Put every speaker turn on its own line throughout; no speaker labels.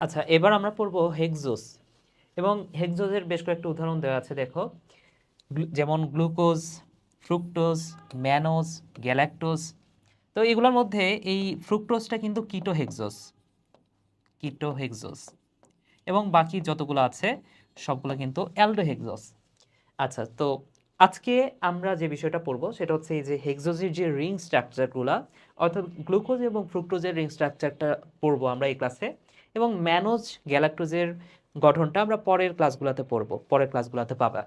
আচ্ছা এবার আমরা পড়ব হেক্সোস এবং হেক্সোসের বেশ কয়েকটা উদাহরণ দেওয়া আছে, দেখো। যেমন গ্লুকোজ, ফ্রুক্টোজ, ম্যানোজ, গ্যালাক্টোজ। তো এগুলোর মধ্যে এই ফ্রুক্টোজটা কিন্তু কিটো হেক্সোস কিটো হেক্সোস এবং বাকি যতগুলো আছে, সবগুলো কিন্তু অ্যালডো হেক্সোস আচ্ছা তো আজকে আমরা যে বিষয়টা পড়ব, সেটা হচ্ছে এই যে হেক্সোজের যে রিং স্ট্রাকচারগুলো, অর্থাৎ গ্লুকোজ এবং ফ্রুক্টোজের রিং স্ট্রাকচারটা পড়ব আমরা এই ক্লাসে। এবং ম্যানোজ গ্যালাক্টোজের গঠনটা আমরা পরের ক্লাসগুলোতে পড়ব, পরের ক্লাসগুলোতে পাবা।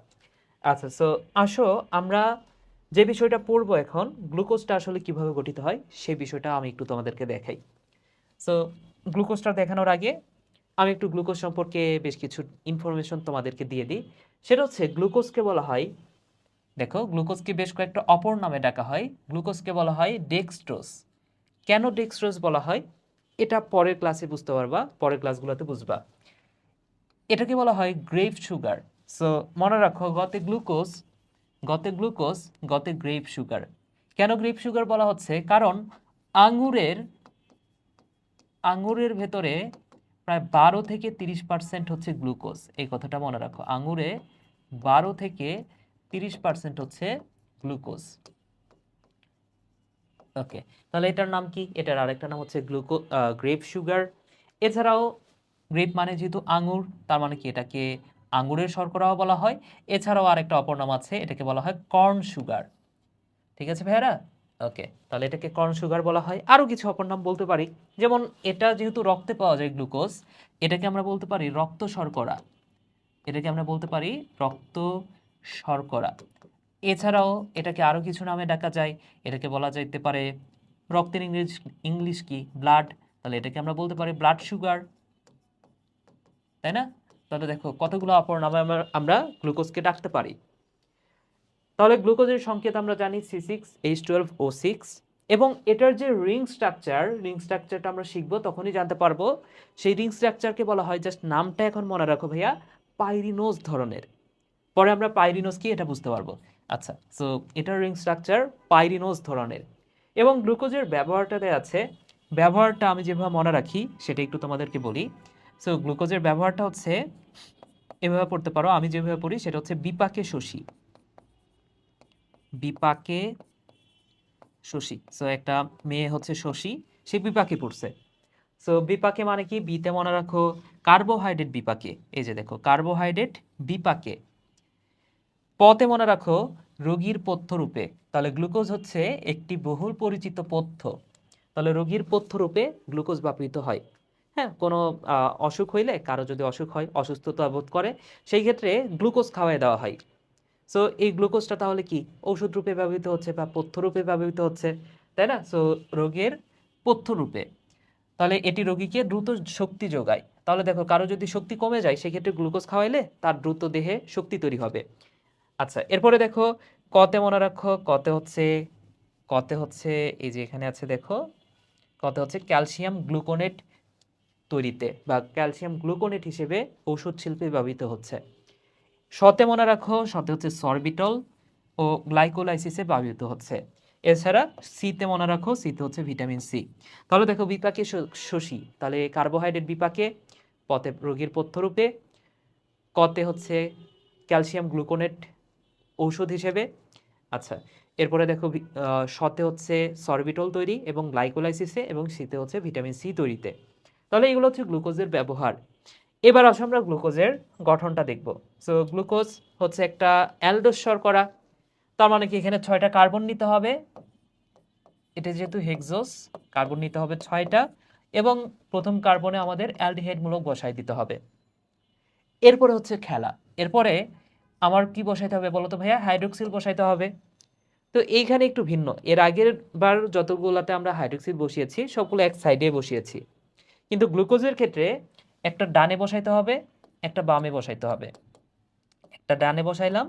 আচ্ছা সো আসো, আমরা যে বিষয়টা পড়ব এখন গ্লুকোজটা আসলে কীভাবে গঠিত হয় সেই বিষয়টা আমি একটু তোমাদেরকে দেখাই। সো গ্লুকোজটা দেখানোর আগে আমি একটু গ্লুকোজ সম্পর্কে বেশ কিছু ইনফরমেশন তোমাদেরকে দিয়ে দিই। সেটা হচ্ছে গ্লুকোজকে বলা হয়, দেখো গ্লুকোজকে বেশ কয়েকটা অপর নামে ডাকা হয়। গ্লুকোজকে বলা হয় ডেক্সট্রোজ কেন ডেক্সট্রোজ বলা হয়? এটা পরের ক্লাসে বুঝতে পারবা, পরের ক্লাসগুলোতে বুঝবা। এটাকে বলা হয় গ্রেপ সুগার সো মনে রাখো, গতে গ্লুকোজ গতে গ্লুকোজ গতে গ্রেপ সুগার কেন গ্রেপ সুগার বলা হচ্ছে? কারণ আঙুরের আঙুরের ভেতরে প্রায় বারো থেকে তিরিশ পার্সেন্ট হচ্ছে গ্লুকোজ এই কথাটা মনে রাখো, আঙুরে বারো থেকে তিরিশ পার্সেন্ট হচ্ছে গ্লুকোজ ওকে, তাহলে এটার নাম কি? এটার আরেকটা নাম হচ্ছে গ্লুকো গ্রেপ সুগার। এছাড়াও গ্রেপ মানে যেহেতু আঙুর, তার মানে কি এটাকে আঙুরের শর্করাও বলা হয়। এছাড়াও আরেকটা অপর নাম আছে, এটাকে বলা হয় কর্ন সুগার। ঠিক আছে ভাইয়ারা? ওকে, তাহলে এটাকে কর্ন সুগার বলা হয়। আরও কিছু অপর নাম বলতে পারি। যেমন এটা যেহেতু রক্তে পাওয়া যায় গ্লুকোজ, এটাকে আমরা বলতে পারি রক্ত শর্করা। এটাকে আমরা বলতে পারি রক্ত শর্করা। এছাড়াও এটাকে আরও কিছু নামে ডাকা যায়, এটাকে বলা যাইতে পারে রক্তের ইংলিশ ইংলিশ কি? ব্লাড। তাহলে এটাকে আমরা বলতে পারি ব্লাড সুগার। তাই না? তাহলে দেখো, কতগুলো অপর নামে আমরা আমরা গ্লুকোজকে ডাকতে পারি। তাহলে গ্লুকোজের সংকেত আমরা জানি C six, H twelve, O six এবং এটার যে রিং স্ট্রাকচার, রিং স্ট্রাকচারটা আমরা শিখব, তখনই জানতে পারব। সেই রিং স্ট্রাকচারকে বলা হয় জাস্ট নামটা এখন মনে রাখো ভাইয়া, পাইরিনোজ ধরনের। পরে আমরা পাইরিনোজ কি, এটা বুঝতে পারব। আচ্ছা সো এটার রিং স্ট্রাকচার পাইরিনোজ ধরনের। এবং গ্লুকোজের ব্যবহারটাতে আছে। ব্যবহারটা আমি যেভাবে মনে রাখি, সেটা একটু তোমাদেরকে বলি। সো গ্লুকোজের ব্যবহারটা হচ্ছে, এভাবে পড়তে পারো, আমি যেভাবে পড়ি, সেটা হচ্ছে বিপাকে শশী বিপাকে শশী সো একটা মেয়ে হচ্ছে শশী সে বিপাকে পড়ছে। সো বিপাকে মানে কি? বিতে মনে রাখো কার্বোহাইড্রেট বিপাকে। এই যে দেখো কার্বোহাইড্রেট বিপাকে। পথে মনে রাখো, রোগীর পথ্য রূপে। তাহলে গ্লুকোজ হচ্ছে একটি বহুল পরিচিত পথ্য। তাহলে রোগীর পথ্য রূপে গ্লুকোজ ব্যবহৃত হয়। হ্যাঁ কোনো অসুখ হইলে, কারও যদি অসুখ হয়, অসুস্থতা বোধ করে, সেই ক্ষেত্রে গ্লুকোজ খাওয়াই দেওয়া হয়। সো এই গ্লুকোজটা তাহলে কি? ওষুধ রূপে ব্যবহৃত হচ্ছে বা পথ্য রূপে ব্যবহৃত হচ্ছে, তাই না? সো রোগের পথ্য রূপে। তাহলে এটি রোগীকে দ্রুত শক্তি যোগায়। তাহলে দেখো, কারও যদি শক্তি কমে যায় সেক্ষেত্রে গ্লুকোজ খাওয়াইলে তার দ্রুত দেহে শক্তি তৈরি হবে। আচ্ছা এরপরে দেখো, কতে মনে রাখো কতে হচ্ছে কতে হচ্ছে, এই যে এখানে আছে দেখো, কতে হচ্ছে ক্যালসিয়াম গ্লুকোনেট তৈরিতে বা ক্যালসিয়াম গ্লুকোনেট হিসেবে ঔষধ শিল্পে ব্যবহৃত হচ্ছে। সতে মনে রাখো সতে হচ্ছে সরবিটল ও গ্লাইকোলাইসিসে ব্যবহৃত হচ্ছে। এছাড়া সিতে মনে রাখো সিতে হচ্ছে ভিটামিন সি। তাহলে দেখো, বিপাকে শশী, তাহলে কার্বোহাইড্রেট বিপাকে, পথে রোগীর পথ্যরূপে, কতে হচ্ছে ক্যালসিয়াম গ্লুকোনেট ঔষধ হিসেবে। আচ্ছা এরপরে দেখো সতে হচ্ছে সরবিটল তৈরি এবং গ্লাইকোলাইসিসে এবং শীতে হচ্ছে ভিটামিন সি তৈরিতে। তাহলে এগুলো হচ্ছে গ্লুকোজের ব্যবহার। এবার আসো আমরা গ্লুকোজের গঠনটা দেখব। সো গ্লুকোজ হচ্ছে একটা অ্যালডোস শর্করা। তার মানে কি এখানে ছয়টা কার্বন নিতে হবে। এটা যেহেতু হেক্সোস কার্বন নিতে হবে ছয়টা এবং প্রথম কার্বনে আমাদের অ্যালডিহাইড মূলক বসাই দিতে হবে। এরপরে হচ্ছে খেলা। এরপরে আমার কি বসাইতে হবে বলো তো ভাইয়া? হাইড্রোক্সিল বসাইতে হবে। তো এইখানে একটু ভিন্ন। এর আগের বার যতগুলোতে আমরা হাইড্রোক্সিল বসিয়েছি, সবগুলো এক সাইডে বসিয়েছি। কিন্তু গ্লুকোজের ক্ষেত্রে একটা ডানে বসাইতে হবে, একটা বামে বসাইতে হবে। একটা ডানে বসাইলাম।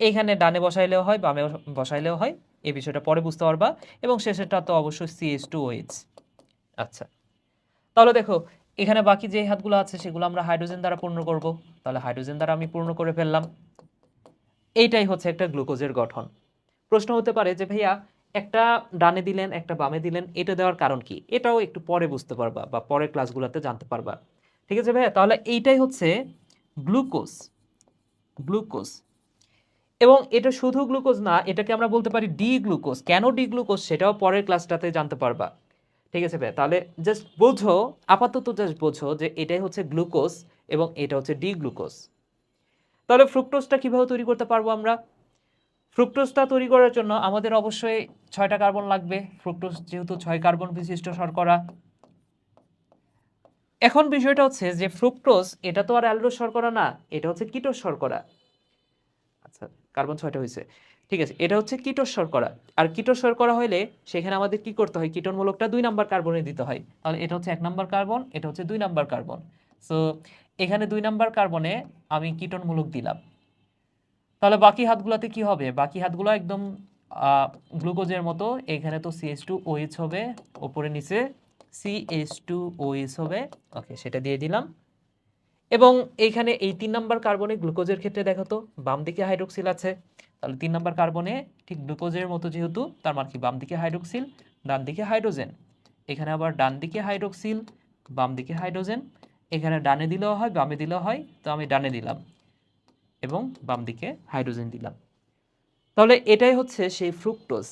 এইখানে ডানে বসাইলেও হয়, বামে বসাইলেও হয়। এই বিষয়টা পরে বুঝতে পারবা। এবং শেষেরটা তো অবশ্যই সিএস টু ওএইচ আচ্ছা। তাহলে দেখো এখানে বাকি যে হাতগুলো আছে, সেগুলো আমরা হাইড্রোজেন দ্বারা পূর্ণ করব। তাহলে হাইড্রোজেন দ্বারা আমি পূর্ণ করে ফেললাম। এইটাই হচ্ছে একটা গ্লুকোজের গঠন। প্রশ্ন হতে পারে যে, ভাইয়া, একটা ডানে দিলেন, একটা বামে দিলেন, এটা দেওয়ার কারণ কি? এটাও একটু পরে বুঝতে পারবা বা পরের ক্লাসগুলোতে জানতে পারবা। ঠিক আছে, ভাইয়া? তাহলে এইটাই হচ্ছে গ্লুকোজ গ্লুকোজ এবং এটা শুধু গ্লুকোজ না, এটাকে আমরা বলতে পারি ডি গ্লুকোজ কেন ডি গ্লুকোজ সেটাও পরের ক্লাসটাতে জানতে পারবা। ঠিক আছে ভাইয়া, তাহলে জাস্ট বোঝো, আপাতত জাস্ট বোঝো যে এটাই হচ্ছে গ্লুকোজ এবং এটা হচ্ছে ডি গ্লুকোজ তাহলে ফ্রুক্টোজটা কীভাবে তৈরি করতে পারব আমরা? ফ্রুক্টোজটা তৈরি করার জন্য আমাদের অবশ্যই ছয়টা কার্বন লাগবে ফ্রুক্টোজ যেহেতু ছয় কার্বন বিশিষ্ট শর্করা। এখন বিষয়টা হচ্ছে যে ফ্রুক্টোজ এটা তো আর অ্যালডোজ শর্করা না, এটা হচ্ছে কিটোজ শর্করা। আচ্ছা কার্বন ছয়টা হয়েছে। ঠিক আছে, এটা হচ্ছে কিটোজ শর্করা। আর কিটোজ শর্করা হলে সেখানে আমাদের কি করতে হয়? কিটোন মূলকটা দুই নাম্বার কার্বনে দিতে হয়। তাহলে এটা হচ্ছে এক নাম্বার কার্বন, এটা হচ্ছে দুই নাম্বার কার্বন। সো এখানে দুই নাম্বার কার্বনে আমি কিটোন মূলক দিলাম। তাহলে বাকি হাতগুলোতে কি হবে? বাকি হাতগুলো একদম গ্লুকোজের মতো। এখানে তো সিএস টু ওএইচ হবে, ওপরে নিচে সিএস টু ওএইচ হবে। ওকে, সেটা দিয়ে দিলাম। এবং এইখানে এই তিন নাম্বার কার্বনে গ্লুকোজের ক্ষেত্রে দেখো তো, বাম দিকে হাইড্রোক্সিল আছে। তাহলে তিন নাম্বার কার্বনে ঠিক গ্লুকোজের মতো যেহেতু, তার মানে কি? বাম দিকে হাইড্রোক্সিল ডান দিকে হাইড্রোজেন এখানে আবার ডান দিকে হাইড্রোক্সিল বাম দিকে হাইড্রোজেন এখানে ডানে দিলেও হয়, বামে দিলেও হয়, তো আমি ডানে দিলাম এবং বাম দিকে হাইড্রোজেন দিলাম। তাহলে এটাই হচ্ছে সেই ফ্রুক্টোজ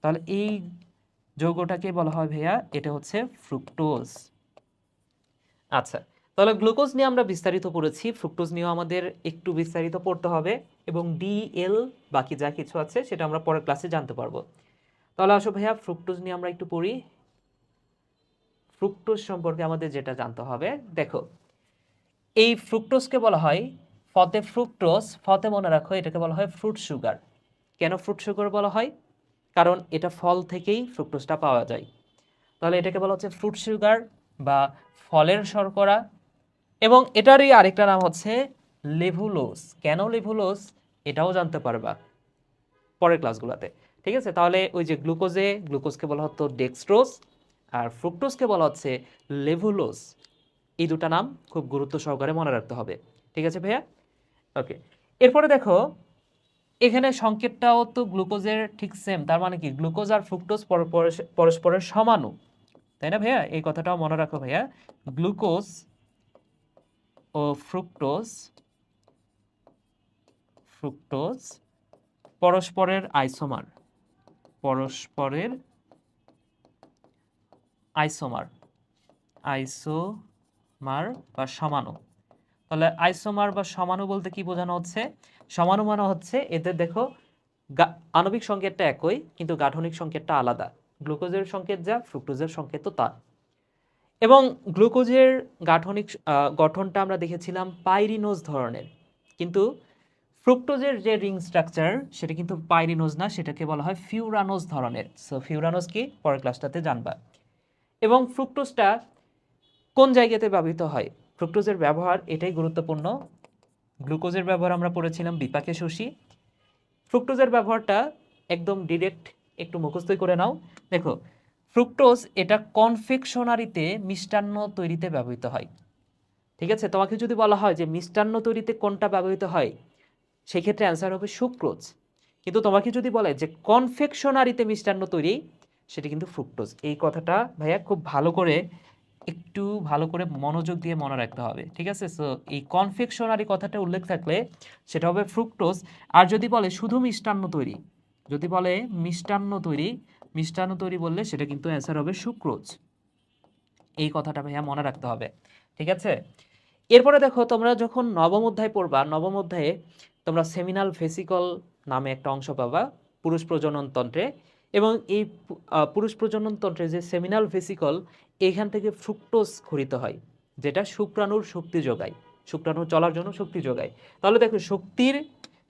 তাহলে এই যৌগটাকে বলা হয় ভাইয়া, এটা হচ্ছে ফ্রুক্টোজ আচ্ছা তাহলে গ্লুকোজ নিয়ে আমরা বিস্তারিত পড়েছি, ফ্রুক্টোজ নিয়েও আমাদের একটু বিস্তারিত পড়তে হবে এবং ডিএল বাকি যা কিছু আছে সেটা আমরা পরের ক্লাসে জানতে পারব। তাহলে আসো ভাইয়া, ফ্রুক্টোজ নিয়ে আমরা একটু পড়ি। ফ্রুক্টোজ সম্পর্কে আমাদের যেটা জানতে হবে, দেখো, এই ফ্রুক্টোজকে বলা হয় ফতে ফ্রুক্টোজ, ফতে মনে রাখো, এটাকে বলা হয় ফ্রুট সুগার। কেন ফ্রুট সুগার বলা হয়? কারণ এটা ফল থেকেই ফ্রুক্টোজটা পাওয়া যায়। তাহলে এটাকে বলা হচ্ছে ফ্রুট সুগার বা ফলের শর্করা এবং এটারই আরেকটা নাম হচ্ছে লেভুলোস। কেন লেভুলোস? এটাও জানতে পারবা পরের ক্লাসগুলোতে। ঠিক আছে? তাহলে ওই যে গ্লুকোজে, গ্লুকোজকে বলা হতো ডেক্সট্রোজ আর ফ্রুক্টোজকে বলা হচ্ছে লেভুলোস। এই দুটো নাম খুব গুরুত্ব সহকারে মনে রাখতে হবে। ঠিক আছে ভাইয়া? ওকে। এরপরে দেখো, এখানে সংকেতটাও তো গ্লুকোজের ঠিক সেম তার মানে কি? গ্লুকোজ আর ফ্রুক্টোজ পর- পরস্পরের সমানু তাই না ভাইয়া? এই কথাটাও মনে রাখো ভাইয়া। গ্লুকোজ ও ফ্রুক্টোজ ফ্রুক্টোজ পরস্পরের আইসোমার পরস্পরের আইসোমার আইসোমার বা সমানু। তাহলে আইসোমার বা সমানু বলতে কি বোঝানো হচ্ছে? সমানু মানে হচ্ছে এদের দেখো আণবিক সংকেতটা একই, কিন্তু গাঠনিক সংকেতটা আলাদা। গ্লুকোজের সংকেত যা ফ্রুক্টোজের সংকেত তো তা এবং গ্লুকোজের গাঠনিক গঠনটা আমরা দেখেছিলাম পাইরিনোজ ধরনের। কিন্তু ফ্রুক্টোজের যে রিং স্ট্রাকচার, সেটা কিন্তু পাইরিনোজ না, সেটাকে বলা হয় ফিউরানোজ ধরনের। সো ফিউরানোজ কি? পরের ক্লাসটাতে জানবা। এবং ফ্রুক্টোজটা কোন জায়গাতে ব্যবহৃত হয়? ফ্রুক্টোজের ব্যবহার এটাই গুরুত্বপূর্ণ। গ্লুকোজের ব্যবহার আমরা পড়েছিলাম বিপাকে শোষী ফ্রুক্টোজের ব্যবহারটা একদম ডিরেক্ট একটু মুখস্থই করে নাও। দেখো ফ্রুক্টোজ এটা কনফেকশনারিতে মিষ্টান্ন তৈরিতে ব্যবহৃত হয়। ঠিক আছে? তোমাকে যদি বলা হয় যে মিষ্টান্ন তৈরিতে কোনটা ব্যবহৃত হয়, সেক্ষেত্রে অ্যান্সার হবে সুক্রোজ। কিন্তু তোমাকে যদি বলে যে কনফেকশনারিতে মিষ্টান্ন তৈরি, সেটা কিন্তু ফ্রুক্টোজ। এই কথাটা ভাইয়া খুব ভালো করে, একটু ভালো করে মনোযোগ দিয়ে মনে রাখতে হবে। ঠিক আছে? সো এই কনফেকশনারি কথাটা উল্লেখ থাকলে সেটা হবে ফ্রুক্টোজ। আর যদি বলে শুধু মিষ্টান্ন তৈরি, যদি বলে মিষ্টান্ন তৈরি মিষ্টান্ন তৈরি বললে সেটা কিন্তু অ্যান্সার হবে সুক্রোজ। এই কথাটা ভাইয়া মনে রাখতে হবে, ঠিক আছে? এরপরে দেখো, তোমরা যখন নবম অধ্যায় পড়বা, নবম অধ্যায়ে তোমরা সেমিনাল ভেসিকল নামে একটা অংশ পাবা, পুরুষ প্রজনন তন্ত্রে। এবং এই পুরুষ প্রজনন তন্ত্রে যে সেমিনাল ভেসিকল এখান থেকে ফ্রুক্টোজ খরিত হয়, যেটা শুক্রাণুর শক্তি যোগায়, শুক্রাণু চলার জন্য শক্তি যোগায়। তাহলে দেখো, শক্তির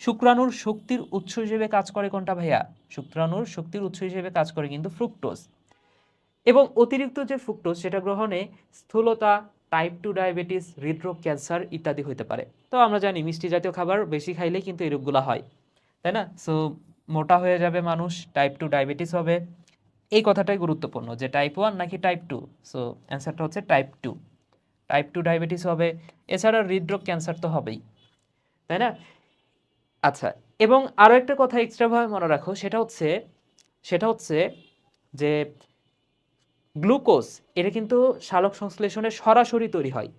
শুক্রাণুর শক্তির উৎস হিসেবে কাজ করে কোনটা ভাইয়া? শুক্রাণুর শক্তির উৎস হিসেবে কাজ করে কিন্তু ফ্রুক্টোজ। এবং অতিরিক্ত যে ফ্রুক্টোজ, সেটা গ্রহণে স্থূলতা টাইপ টু ডায়াবেটিস হৃদরোগ ক্যান্সার ইত্যাদি হতে পারে। তো আমরা জানি মিষ্টি জাতীয় খাবার বেশি খাইলে কিন্তু এই রোগগুলো হয়, তাই না? সো মোটা হয়ে যাবে মানুষ টাইপ টু ডায়াবেটিস হবে। এই কথাটাই গুরুত্বপূর্ণ যে টাইপ ওয়ান নাকি টাইপ টু সো অ্যান্সারটা হচ্ছে type two type two diabetes হবে। এছাড়া হৃদরোগ ক্যান্সার তো হবেই, তাই না? আচ্ছা এবং আরও একটা কথা এক্সট্রাভাবে মনে রাখো, সেটা হচ্ছে সেটা হচ্ছে যে গ্লুকোজ এটা কিন্তু শালক সংশ্লেষণে সরাসরি তৈরি হয়।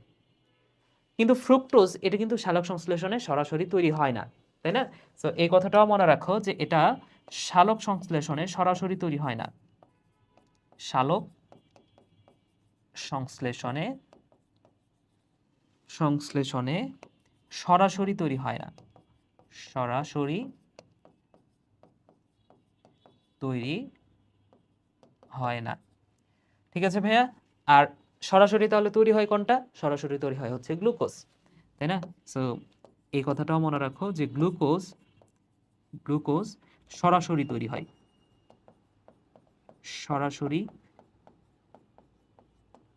কিন্তু ফ্রুক্টোজ এটা কিন্তু শালক সংশ্লেষণে সরাসরি তৈরি হয় না, তাই না? তো এই কথাটাও মনে রাখো যে এটা শালক সংশ্লেষণে সরাসরি তৈরি হয় না। শালক সংশ্লেষণে সংশ্লেষণে সরাসরি তৈরি হয় না। সরাসরি তৈরি হয় না। ঠিক আছে ভাইয়া? আর সরাসরি তাহলে তৈরি হয় কোনটা? সরাসরি তৈরি হয় হচ্ছে গ্লুকোজ, তাই না? সো এই কথাটাও মনে রাখো যে গ্লুকোজ গ্লুকোজ সরাসরি তৈরি হয়। সরাসরি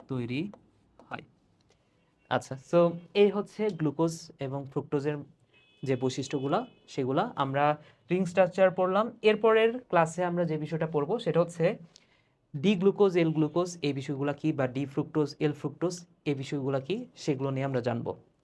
তৈরি হয়। আচ্ছা সো এই হচ্ছে গ্লুকোজ এবং ফ্রুক্টোজের যে বৈশিষ্ট্যগুলো, সেগুলো আমরা রিং স্ট্রাকচার পড়লাম। এরপরের ক্লাসে আমরা যে বিষয়টা পড়ব, সেটা হচ্ছে ডি গ্লুকোজ এল গ্লুকোজ এই বিষয়গুলো কি বা ডি ফ্রুক্টোজ এল ফ্রুক্টোজ এই বিষয়গুলো কি, সেগুলো নিয়ে আমরা জানব।